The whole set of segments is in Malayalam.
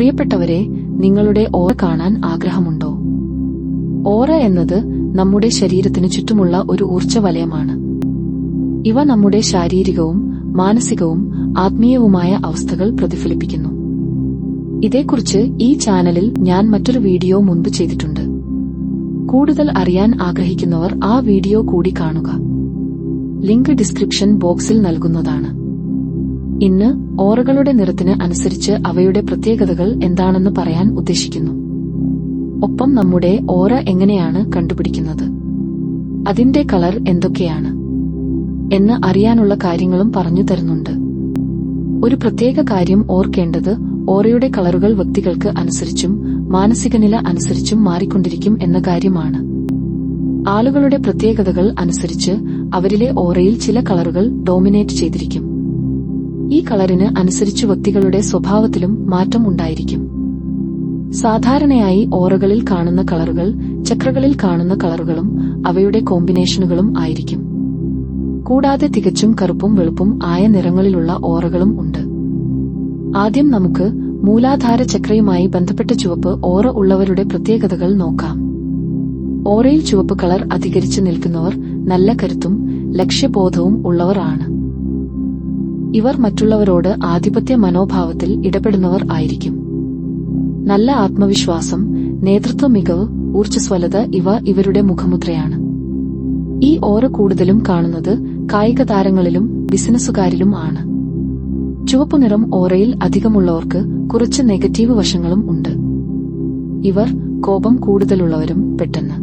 പ്രിയപ്പെട്ടവരെ നിങ്ങളുടെ ഓറ കാണാൻ ആഗ്രഹമുണ്ടോ? ഓറ എന്നത് നമ്മുടെ ശരീരത്തിനു ചുറ്റുമുള്ള ഒരു ഊർജ വലയമാണ് ഇവ നമ്മുടെ ശാരീരികവും മാനസികവും ആത്മീയവുമായ അവസ്ഥകൾ പ്രതിഫലിപ്പിക്കുന്നു. ഇതേക്കുറിച്ച് ഈ ചാനലിൽ ഞാൻ മറ്റൊരു വീഡിയോ മുൻപ് ചെയ്തിട്ടുണ്ട്. കൂടുതൽ അറിയാൻ ആഗ്രഹിക്കുന്നവർ ആ വീഡിയോ കൂടി കാണുക. ലിങ്ക് ഡിസ്ക്രിപ്ഷൻ ബോക്സിൽ നൽകുന്നതാണ്. ഇന്ന് ഓറകളുടെ നിറത്തിന് അനുസരിച്ച് അവയുടെ പ്രത്യേകതകൾ എന്താണെന്ന് പറയാൻ ഉദ്ദേശിക്കുന്നു. ഒപ്പം നമ്മുടെ ഓറ എങ്ങനെയാണ് കണ്ടുപിടിക്കുന്നത്? അതിന്റെ കളർ എന്തൊക്കെയാണ്? എന്ന് അറിയാനുള്ള കാര്യങ്ങളും പറഞ്ഞു തരുന്നുണ്ട്. ഒരു പ്രത്യേക കാര്യം ഓർക്കേണ്ടത് ഓറയുടെ കളറുകൾ വ്യക്തികൾക്ക് അനുസരിച്ചും മാനസിക നില അനുസരിച്ചും മാറിക്കൊണ്ടിരിക്കും എന്ന കാര്യമാണ്. ആളുകളുടെ പ്രത്യേകതകൾ അനുസരിച്ച് അവരിലെ ഓറയിൽ ചില കളറുകൾ ഡോമിനേറ്റ് ചെയ്തിരിക്കും. ഈ കളറിന് അനുസരിച്ച് വ്യക്തികളുടെ സ്വഭാവത്തിലും മാറ്റം ഉണ്ടായിരിക്കും. സാധാരണയായി ഓറകളിൽ കാണുന്ന കളറുകൾ ചക്രകളിൽ കാണുന്ന കളറുകളും അവയുടെ കോമ്പിനേഷനുകളും ആയിരിക്കും. കൂടാതെ തികച്ചും കറുപ്പും വെളുപ്പും ആയ നിറങ്ങളിലുള്ള ഓറകളും ഉണ്ട്. ആദ്യം നമുക്ക് മൂലാധാര ചക്രയുമായി ബന്ധപ്പെട്ട ചുവപ്പ് ഓറ ഉള്ളവരുടെ പ്രത്യേകതകൾ നോക്കാം. ഓറയിൽ ചുവപ്പ് കളർ അധികരിച്ചു നിൽക്കുന്നവർ നല്ല കരുത്തും ലക്ഷ്യബോധവും ഉള്ളവർ ആണ്. ഇവർ മറ്റുള്ളവരോട് ആധിപത്യ മനോഭാവത്തിൽ ഇടപെടുന്നവർ ആയിരിക്കും. നല്ല ആത്മവിശ്വാസം നേതൃത്വ മികവ് ഊർജസ്വലത ഇവ ഇവരുടെ മുഖമുദ്രയാണ്. ഈ ഓറ കൂടുതലും കാണുന്നത് കായിക താരങ്ങളിലും ബിസിനസ്സുകാരിലും ആണ്. ചുവപ്പു നിറം ഓറയിൽ അധികമുള്ളവർക്ക് കുറച്ച് നെഗറ്റീവ് വശങ്ങളും ഉണ്ട്. ഇവർ കോപം കൂടുതലുള്ളവരും പെട്ടെന്ന്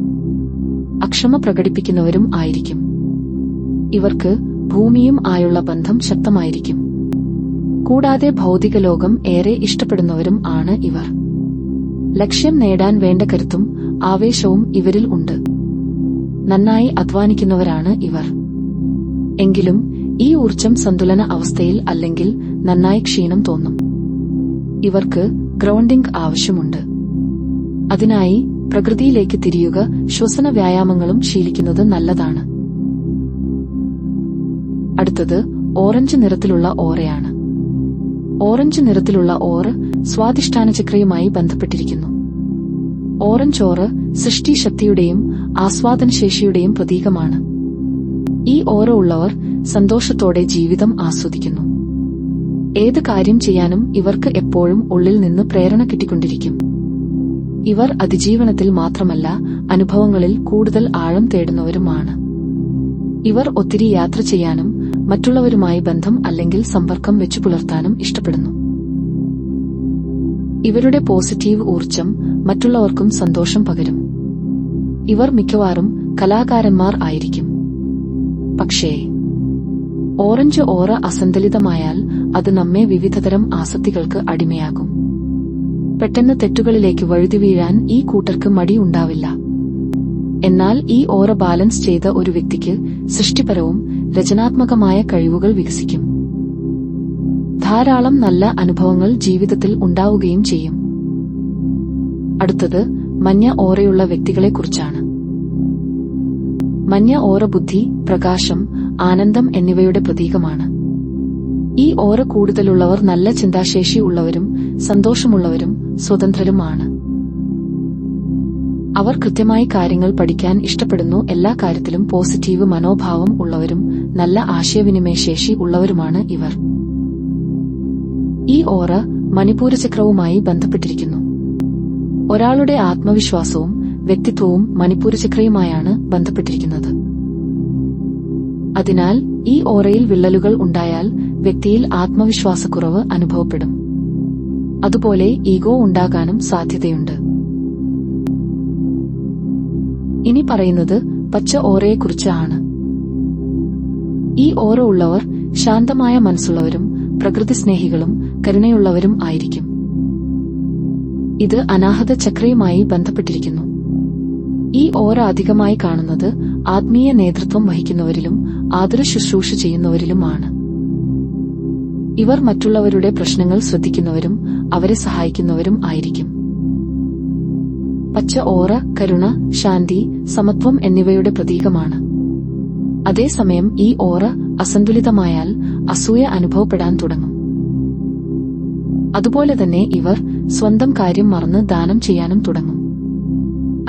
അക്ഷമ പ്രകടിപ്പിക്കുന്നവരും ആയിരിക്കും. ഇവർക്ക് ഭൂമിയും ആയുള്ള ബന്ധം ശക്തമായിരിക്കും. കൂടാതെ ഭൗതിക ലോകം ഏറെ ഇഷ്ടപ്പെടുന്നവരും ആണ് ഇവർ. ലക്ഷ്യം നേടാൻ വേണ്ട കരുത്തും ആവേശവും ഇവരിൽ ഉണ്ട്. നന്നായി അധ്വാനിക്കുന്നവരാണ് ഇവർ. എങ്കിലും ഈ ഊർജം സന്തുലന അവസ്ഥയിൽ അല്ലെങ്കിൽ നന്നായി ക്ഷീണം തോന്നും. ഇവർക്ക് ഗ്രൗണ്ടിംഗ് ആവശ്യമുണ്ട്. അതിനായി പ്രകൃതിയിലേക്ക് തിരിയുക ശ്വസന വ്യായാമങ്ങളും ശീലിക്കുന്നത് നല്ലതാണ്. അടുത്തത് ഓറഞ്ച് നിറത്തിലുള്ള ഓറയാണ്. ഓറഞ്ച് നിറത്തിലുള്ള ഓറ് സ്വാധിഷ്ഠാന ചക്രയുമായി ബന്ധപ്പെട്ടിരിക്കുന്നു. ഓറഞ്ച് ഓറ് സൃഷ്ടിശക്തിയുടെയും ആസ്വാദനശേഷിയുടെയും പ്രതീകമാണ്. ഈ ഓറ ഉള്ളവർ സന്തോഷത്തോടെ ജീവിതം ആസ്വദിക്കുന്നു. ഏത് കാര്യം ചെയ്യാനും ഇവർക്ക് എപ്പോഴും ഉള്ളിൽ നിന്ന് പ്രേരണ കിട്ടിക്കൊണ്ടിരിക്കും. ഇവർ അതിജീവനത്തിൽ മാത്രമല്ല അനുഭവങ്ങളിൽ കൂടുതൽ ആഴം തേടുന്നവരുമാണ്. ഇവർ ഒത്തിരി യാത്ര ചെയ്യാനും മറ്റുള്ളവരുമായി ബന്ധം അല്ലെങ്കിൽ സമ്പർക്കം വെച്ചു പുലർത്താനും ഇഷ്ടപ്പെടുന്നു. ഇവരുടെ പോസിറ്റീവ് ഊർജം മറ്റുള്ളവർക്കും സന്തോഷം പകരും. ഇവർ മിക്കവാറും കലാകാരന്മാർ ആയിരിക്കും. പക്ഷേ ഓറഞ്ച് ഓറ അസന്തുലിതമായാൽ അത് നമ്മെ വിവിധതരം ആസക്തികൾക്ക് അടിമയാകും പെട്ടെന്ന് തെറ്റുകളിലേക്ക് വഴുതി വീഴാൻ ഈ കൂട്ടർക്ക് മടിയുണ്ടാവില്ല എന്നാൽ ഈ ഓറ ബാലൻസ് ചെയ്ത ഒരു വ്യക്തിക്ക് സൃഷ്ടിപരവും രചനാത്മകമായ കഴിവുകൾ വികസിക്കും. ധാരാളം നല്ല അനുഭവങ്ങൾ ജീവിതത്തിൽ ഉണ്ടാവുകയും ചെയ്യും. അടുത്തത് മഞ്ഞ ഓറയുള്ള വ്യക്തികളെക്കുറിച്ചാണ്. മഞ്ഞ ഓറ ബുദ്ധി പ്രകാശം ആനന്ദം എന്നിവയുടെ പ്രതീകമാണ്. ഈ ഓറ കൂടുതലുള്ളവർ നല്ല ചിന്താശേഷി ഉള്ളവരും സന്തോഷമുള്ളവരും സ്വതന്ത്രരുമാണ്. അവർ കൃത്യമായി കാര്യങ്ങൾ പഠിക്കാൻ ഇഷ്ടപ്പെടുന്നു എല്ലാ കാര്യത്തിലും പോസിറ്റീവ് മനോഭാവം ഉള്ളവരും നല്ല ആശയവിനിമയ ശേഷി ഉള്ളവരുമാണ് ഇവർ. ഈ ഓറ മണിപ്പൂരചക്രവുമായി ബന്ധപ്പെട്ടിരിക്കുന്നു. ഒരാളുടെ ആത്മവിശ്വാസവും വ്യക്തിത്വവും മണിപ്പൂര ചക്രയുമായാണ് ബന്ധപ്പെട്ടിരിക്കുന്നത്. അതിനാൽ ഈ ഓറയിൽ വിള്ളലുകൾ ഉണ്ടായാൽ വ്യക്തിയിൽ ആത്മവിശ്വാസക്കുറവ് അനുഭവപ്പെടും. അതുപോലെ ഈഗോ ഉണ്ടാകാനും സാധ്യതയുണ്ട്. ഇനി പറയുന്നത് പച്ച ഓറയെക്കുറിച്ച് ആണ് ഈ ഓരോ ഉള്ളവർ ശാന്തമായ മനസ്സുള്ളവരും പ്രകൃതി സ്നേഹികളും കരുണയുള്ളവരും ആയിരിക്കും. ഇത് അനാഹത ചക്രയുമായി ബന്ധപ്പെട്ടിരിക്കുന്നു. ഈ ഓറ അധികമായി കാണുന്നത് ആത്മീയ നേതൃത്വം വഹിക്കുന്നവരിലും ആതുര ശുശ്രൂഷ ചെയ്യുന്നവരിലുമാണ്. ഇവർ മറ്റുള്ളവരുടെ പ്രശ്നങ്ങൾ ശ്രദ്ധിക്കുന്നവരും അവരെ സഹായിക്കുന്നവരും ആയിരിക്കും. പച്ച ഓറ കരുണ ശാന്തി സമത്വം എന്നിവയുടെ പ്രതീകമാണ്. അതേസമയം ഈ ഓറ അസന്തുലിതമായാൽ അസൂയ അനുഭവപ്പെടാൻ തുടങ്ങും. അതുപോലെ തന്നെ ഇവർ സ്വന്തം കാര്യം മറന്ന് ദാനം ചെയ്യാനും തുടങ്ങും.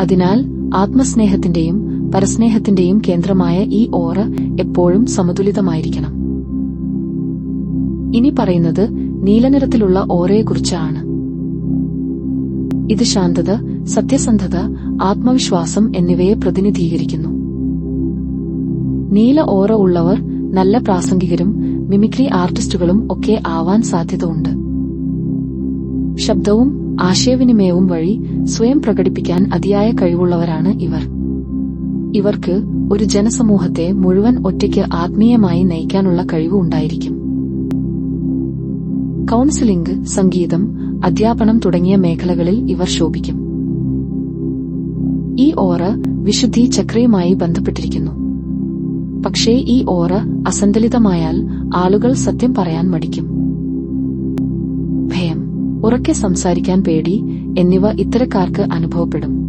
അതിനാൽ ആത്മസ്നേഹത്തിന്റെയും പരസ്നേഹത്തിന്റെയും കേന്ദ്രമായ ഈ ഓറ എപ്പോഴും സമതുലിതമായിരിക്കണം. ഇനി പറയുന്നത് നീലനിറത്തിലുള്ള ഓറയെക്കുറിച്ചാണ്. ഇത് ശാന്തത സത്യസന്ധത ആത്മവിശ്വാസം എന്നിവയെ പ്രതിനിധീകരിക്കുന്നു. നീല ഓറ ഉള്ളവർ നല്ല പ്രാസംഗികരും മിമിക്രി ആർട്ടിസ്റ്റുകളും ഒക്കെ ആവാൻ സാധ്യത ഉണ്ട് ശബ്ദവും ആശയവിനിമയവും വഴി സ്വയം പ്രകടിപ്പിക്കാൻ അതിയായ കഴിവുള്ളവരാണ് ഇവർ. ഇവർക്ക് ഒരു ജനസമൂഹത്തെ മുഴുവൻ ഒറ്റയ്ക്ക് ആത്മീയമായി നയിക്കാനുള്ള കഴിവ് ഉണ്ടായിരിക്കും. കൗൺസിലിംഗ് സംഗീതം അധ്യാപനം തുടങ്ങിയ മേഖലകളിൽ ഇവർ ശോഭിക്കും. ഈ ഓറ വിശുദ്ധി ചക്രയുമായി ബന്ധപ്പെട്ടിരിക്കുന്നു. പക്ഷേ ഈ ഓറ അസന്തുലിതമായാൽ ആളുകൾ സത്യം പറയാൻ മടിക്കും. ഭയം ഉറക്കെ സംസാരിക്കാൻ പേടി എന്നിവ ഇത്തരക്കാർക്ക് അനുഭവപ്പെടും.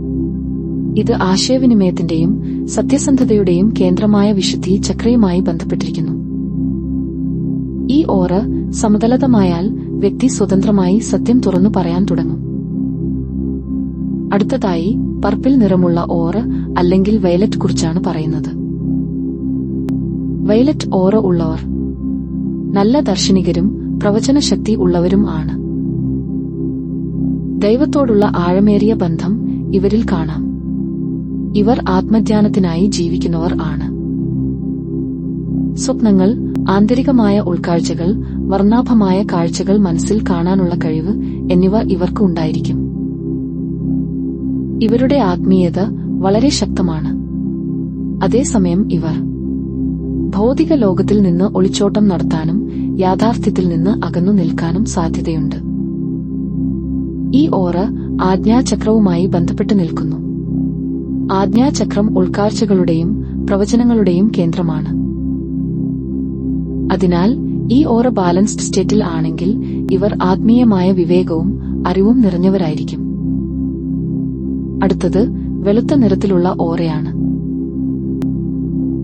ഇത് ആശയവിനിമയത്തിന്റെയും സത്യസന്ധതയുടെയും കേന്ദ്രമായ വിശുദ്ധി ചക്രയുമായി ബന്ധപ്പെട്ടിരിക്കുന്നു. ഈ ഓറ സമതലതമായാൽ വ്യക്തി സ്വതന്ത്രമായി സത്യം തുറന്നു പറയാൻ തുടങ്ങും. അടുത്തതായി പർപ്പിൾ നിറമുള്ള ഓറ അല്ലെങ്കിൽ വയലറ്റ് കുറിച്ചാണ് പറയുന്നത്. വയലറ്റ് ഓറ ഉള്ളവർ. നല്ല ദർശനികരും പ്രവചനശക്തി ഉള്ളവരും ആണ്. ദൈവത്തോടുള്ള ആഴമേറിയ ബന്ധം ഇവരിൽ കാണാം. ഇവർ ആത്മധ്യാനത്തിനായി ജീവിക്കുന്നവർ ആണ്. സ്വപ്നങ്ങൾ ആന്തരികമായ ഉൾക്കാഴ്ചകൾ വർണാഭമായ കാഴ്ചകൾ മനസ്സിൽ കാണാനുള്ള കഴിവ് എന്നിവ ഇവർക്ക് ഉണ്ടായിരിക്കും. ഇവരുടെ ആത്മീയത വളരെ ശക്തമാണ്. അതേസമയം ഇവർ ഭൗതിക ലോകത്തിൽ നിന്ന് ഒളിച്ചോട്ടം നടത്താനും യാഥാർത്ഥ്യത്തിൽ നിന്ന് അകന്നു നിൽക്കാനും സാധ്യതയുണ്ട്. ഈ ഓറ ആജ്ഞാചക്രവുമായി ബന്ധപ്പെട്ട് നിൽക്കുന്നു. ആജ്ഞാചക്രം ഉൾക്കാഴ്ചകളുടെയും പ്രവചനങ്ങളുടെയും കേന്ദ്രമാണ്. അതിനാൽ ഈ ഓറ ബാലൻസ്ഡ് സ്റ്റേറ്റിൽ ആണെങ്കിൽ ഇവർ ആത്മീയമായ വിവേകവും അറിവും നിറഞ്ഞവരായിരിക്കും. അടുത്തത് വെളുത്ത നിറത്തിലുള്ള ഓറയാണ്.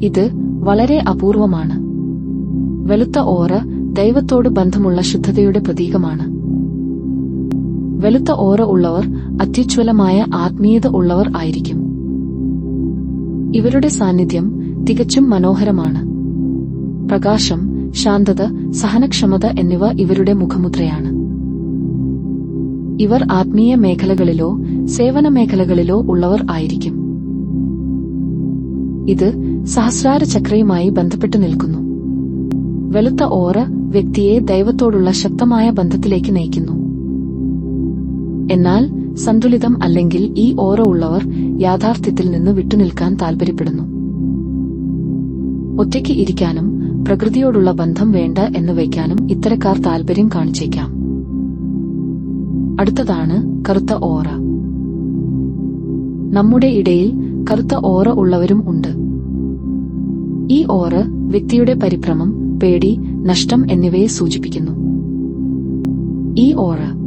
ഇത് വളരെ അപൂർവമാണ്. വെളുത്ത ഓറ ദൈവത്തോട് ബന്ധമുള്ള ശുദ്ധതയുടെ പ്രതീകമാണ്. വെളുത്ത ഓറ ഉള്ളവർ അത്യുജ്വലമായ ആത്മീയത ഉള്ളവർ ആയിരിക്കും. ഇവരുടെ സാന്നിധ്യം തികച്ചും മനോഹരമാണ്. പ്രകാശം ശാന്തത സഹനക്ഷമത എന്നിവ ഇവരുടെ മുഖമുദ്രയാണ്. ഇവർ ആത്മീയ മേഖലകളിലോ സേവന മേഖലകളിലോ ഉള്ളവർ ആയിരിക്കും. ഇത് സഹസ്രാര ചക്രയുമായി ബന്ധപ്പെട്ടു നിൽക്കുന്നു. വെളുത്ത ഓറ വ്യക്തിയെ ദൈവത്തോടുള്ള ശക്തമായ ബന്ധത്തിലേക്ക് നയിക്കുന്നു. എന്നാൽ സന്തുലിതം അല്ലെങ്കിൽ ഈ ഓറ ഉള്ളവർ യാഥാർത്ഥ്യത്തിൽ നിന്ന് വിട്ടുനിൽക്കാൻ താൽപര്യപ്പെടുന്നു. ഒറ്റയ്ക്ക് ഇരിക്കാനും പ്രകൃതിയോടുള്ള ബന്ധം വേണ്ട എന്ന് വയ്ക്കാനും ഇത്തരക്കാർ താൽപര്യം കാണിച്ചേക്കാം. അടുത്തതാണ് കറുത്ത ഓറ. നമ്മുടെ ഇടയിൽ കറുത്ത ഓറ ഉള്ളവരും ഉണ്ട്. ഈ ഓറ് വ്യക്തിയുടെ പരിഭ്രമം പേടി നഷ്ടം എന്നിവയെ സൂചിപ്പിക്കുന്നു. ഈ ഓറ്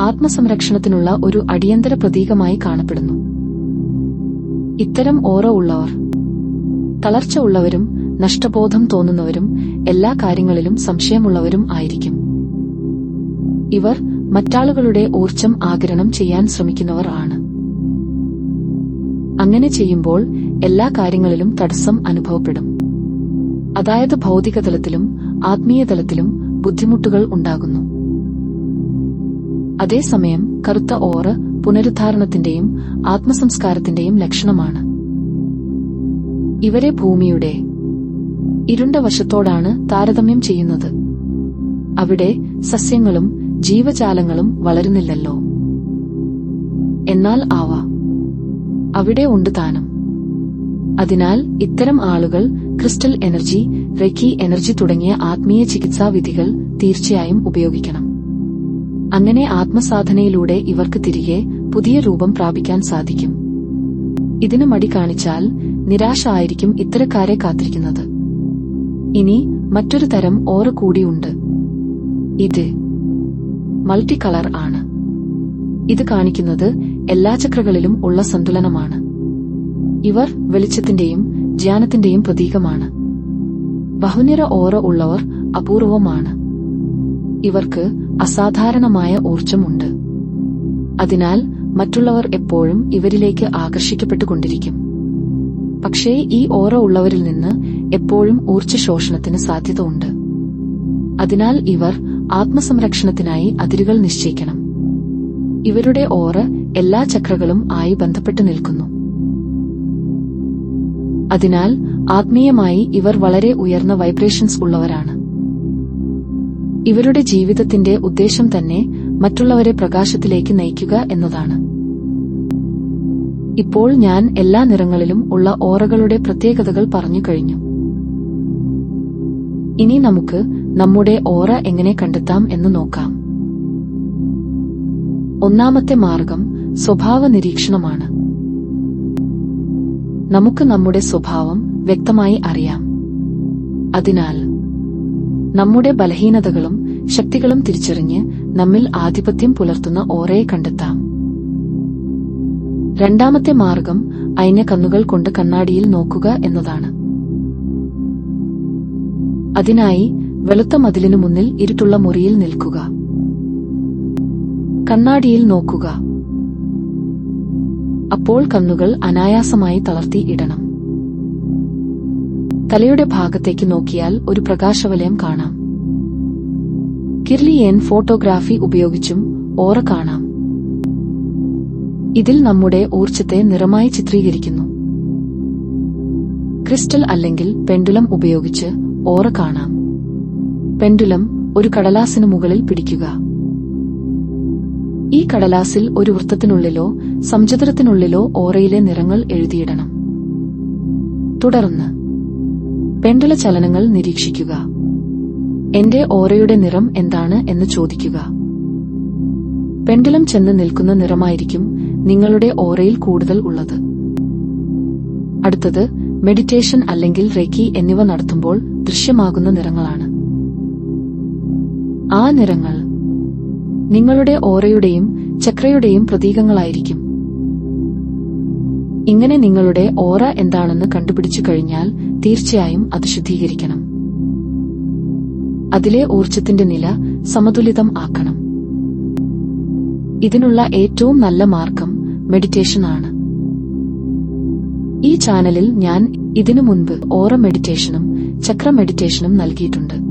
ആത്മസംരക്ഷണത്തിനുള്ള ഒരു അടിയന്തര പ്രതീകമായി കാണപ്പെടുന്നു. ഇത്തരം ഓറ ഉള്ളവർ തളർച്ച ഉള്ളവരും നഷ്ടബോധം തോന്നുന്നവരും എല്ലാ കാര്യങ്ങളിലും സംശയമുള്ളവരും ആയിരിക്കും. ഇവർ മറ്റാളുകളുടെ ഊർജം ആഗിരണം ചെയ്യാൻ ശ്രമിക്കുന്നവർ ആണ്. അങ്ങനെ ചെയ്യുമ്പോൾ എല്ലാ കാര്യങ്ങളിലും തടസ്സം അനുഭവപ്പെടും. അതായത് ഭൗതിക തലത്തിലും ആത്മീയ തലത്തിലും ബുദ്ധിമുട്ടുകൾ ഉണ്ടാകുന്നു. അതേസമയം കറുത്ത ഓറ് പുനരുദ്ധാരണത്തിന്റെയും ആത്മസംസ്കാരത്തിന്റെയും ലക്ഷണമാണ്. ഇവരെ ഭൂമിയുടെ ഇരുണ്ട വശത്തോടാണ് താരതമ്യം ചെയ്യുന്നത്. അവിടെ സസ്യങ്ങളും ജീവജാലങ്ങളും വളരുന്നില്ലല്ലോ. എന്നാൽ ആവ. അവിടെ ഉണ്ട് താനും. അതിനാൽ ഇത്തരം ആളുകൾ ക്രിസ്റ്റൽ എനർജി റെക്കി എനർജി തുടങ്ങിയ ആത്മീയ ചികിത്സാ വിധികൾ തീർച്ചയായും ഉപയോഗിക്കണം. അങ്ങനെ ആത്മസാധനയിലൂടെ ഇവർക്ക് തിരികെ പുതിയ രൂപം പ്രാപിക്കാൻ സാധിക്കും. ഇതിന് മടി കാണിച്ചാൽ നിരാശ ആയിരിക്കും ഇത്തരക്കാരെ കാത്തിരിക്കുന്നത്. ഇനി മറ്റൊരു തരം ഓറ കൂടിയുണ്ട് ഇത് മൾട്ടി കളർ ആണ്. ഇത് കാണിക്കുന്നത് എല്ലാ ചക്രകളിലും ഉള്ള സന്തുലനമാണ്. ഇവർ വെളിച്ചത്തിന്റെയും ജ്ഞാനത്തിന്റെയും പ്രതീകമാണ്. ബഹുനിര ഓറ ഉള്ളവർ അപൂർവമാണ്. ഇവർക്ക് അസാധാരണമായ ഊർജമുണ്ട് അതിനാൽ മറ്റുള്ളവർ എപ്പോഴും ഇവരിലേക്ക് ആകർഷിക്കപ്പെട്ടുകൊണ്ടിരിക്കും. പക്ഷേ ഈ ഓറ ഉള്ളവരിൽ നിന്ന് എപ്പോഴും ഊർജ ശോഷണത്തിന് സാധ്യത ഉണ്ട് അതിനാൽ ഇവർ ആത്മസംരക്ഷണത്തിനായി അതിരുകൾ നിശ്ചയിക്കണം. ഇവരുടെ ഓറ എല്ലാ ചക്രകളും ആയി ബന്ധപ്പെട്ടു നിൽക്കുന്നു. അതിനാൽ ആത്മീയമായി ഇവർ വളരെ ഉയർന്ന വൈബ്രേഷൻസ് ഉള്ളവരാണ്. ഇവരുടെ ജീവിതത്തിന്റെ ഉദ്ദേശം തന്നെ മറ്റുള്ളവരെ പ്രകാശത്തിലേക്ക് നയിക്കുക എന്നതാണ്. ഇപ്പോൾ ഞാൻ എല്ലാ നിറങ്ങളിലും ഉള്ള ഓറകളുടെ പ്രത്യേകതകൾ പറഞ്ഞു കഴിഞ്ഞു. ഇനി നമുക്ക് നമ്മുടെ ഓറ എങ്ങനെ കണ്ടെത്താം എന്ന് നോക്കാം. ഒന്നാമത്തെ മാർഗം സ്വഭാവ നിരീക്ഷണമാണ് നമുക്ക് നമ്മുടെ സ്വഭാവം വ്യക്തമായി അറിയാം. അതിനാൽ നമ്മുടെ ബലഹീനതകളും ശക്തികളും തിരിച്ചറിഞ്ഞ് നമ്മിൽ ആധിപത്യം പുലർത്തുന്ന ഓരേ കണ്ടെത്താം. രണ്ടാമത്തെ മാർഗം അയഞ്ഞ കണ്ണുകൾ കൊണ്ട് കണ്ണാടിയിൽ നോക്കുക എന്നതാണ്. അതിനായി വെളുത്ത മതിലിനു മുന്നിൽ ഇരുട്ടുള്ള മുറിയിൽ നിൽക്കുക. കണ്ണാടിയിൽ നോക്കുക. അപ്പോൾ കണ്ണുകൾ അനായാസമായി തളർത്തി ഇടണം. തലയുടെ ഭാഗത്തേക്ക് നോക്കിയാൽ ഒരു പ്രകാശവലയം കാണാം. കിർലിയൻ ഫോട്ടോഗ്രാഫി ഉപയോഗിച്ചും ഓറ കാണാം. ഇതിൽ നമ്മുടെ ഊർജത്തെ നിറമായി ചിത്രീകരിക്കുന്നു. ക്രിസ്റ്റൽ അല്ലെങ്കിൽ പെൻഡുലം ഉപയോഗിച്ച് ഓറ കാണാം. പെൻഡുലം ഒരു കടലാസിനു മുകളിൽ പിടിക്കുക. ഈ കടലാസിൽ ഒരു വൃത്തത്തിനുള്ളിലോ സംചിത്രത്തിനുള്ളിലോ ഓറയിലെ നിറങ്ങൾ എഴുതിയിടണം. തുടർന്ന് പെണ്ടല ചലനങ്ങൾ നിരീക്ഷിക്കുക. എന്റെ ഓറയുടെ നിറം എന്താണ് എന്ന് ചോദിക്കുക. പെണ്ടലം ചെന്ന് നിൽക്കുന്ന നിറമായിരിക്കും നിങ്ങളുടെ ഓറയിൽ കൂടുതൽ ഉള്ളത്. അടുത്തത് മെഡിറ്റേഷൻ അല്ലെങ്കിൽ റെക്കി എന്നിവ നടത്തുമ്പോൾ ദൃശ്യമാകുന്ന നിറങ്ങളാണ്. ആ നിറങ്ങൾ നിങ്ങളുടെ ഓറയുടെയും ചക്രയുടെയും പ്രതീകങ്ങളായിരിക്കും. ഇങ്ങനെ നിങ്ങളുടെ ഓറ എന്താണെന്ന് കണ്ടുപിടിച്ചു കഴിഞ്ഞാൽ തീർച്ചയായും അത് ശുദ്ധീകരിക്കണം. അതിലെ ഊർജത്തിന്റെ നില സമതുലിതം ആക്കണം. ഇതിനുള്ള ഏറ്റവും നല്ല മാർഗം മെഡിറ്റേഷൻ ആണ്. ഈ ചാനലിൽ ഞാൻ ഇതിനു മുൻപ് ഓറ മെഡിറ്റേഷനും ചക്ര മെഡിറ്റേഷനും നൽകിയിട്ടുണ്ട്.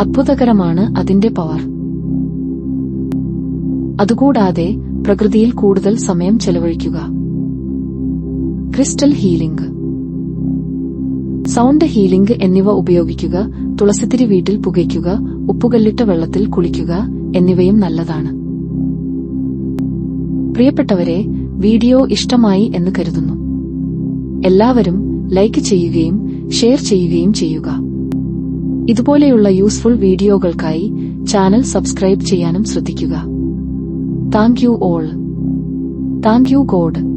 അത്ഭുതകരമാണ് അതിന്റെ പവർ. അതുകൂടാതെ പ്രകൃതിയിൽ കൂടുതൽ സമയം ചെലവഴിക്കുക. Crystal healing. സൗണ്ട് ഹീലിംഗ് എന്നിവ ഉപയോഗിക്കുക തുളസിത്തിരി വീട്ടിൽ പുകയ്ക്കുക ഉപ്പുകല്ലിട്ട വെള്ളത്തിൽ കുളിക്കുക എന്നിവയും നല്ലതാണ്. പ്രിയപ്പെട്ടവരെ വീഡിയോ ഇഷ്ടമായി എന്ന് കരുതുന്നു. എല്ലാവരും ലൈക്ക് ചെയ്യുകയും ഷെയർ ചെയ്യുകയും ചെയ്യുക. ഇതുപോലെയുള്ള യൂസ്ഫുൾ വീഡിയോകൾക്കായി ചാനൽ സബ്സ്ക്രൈബ് ചെയ്യാനും ശ്രദ്ധിക്കുക. Thank you all. Thank you God.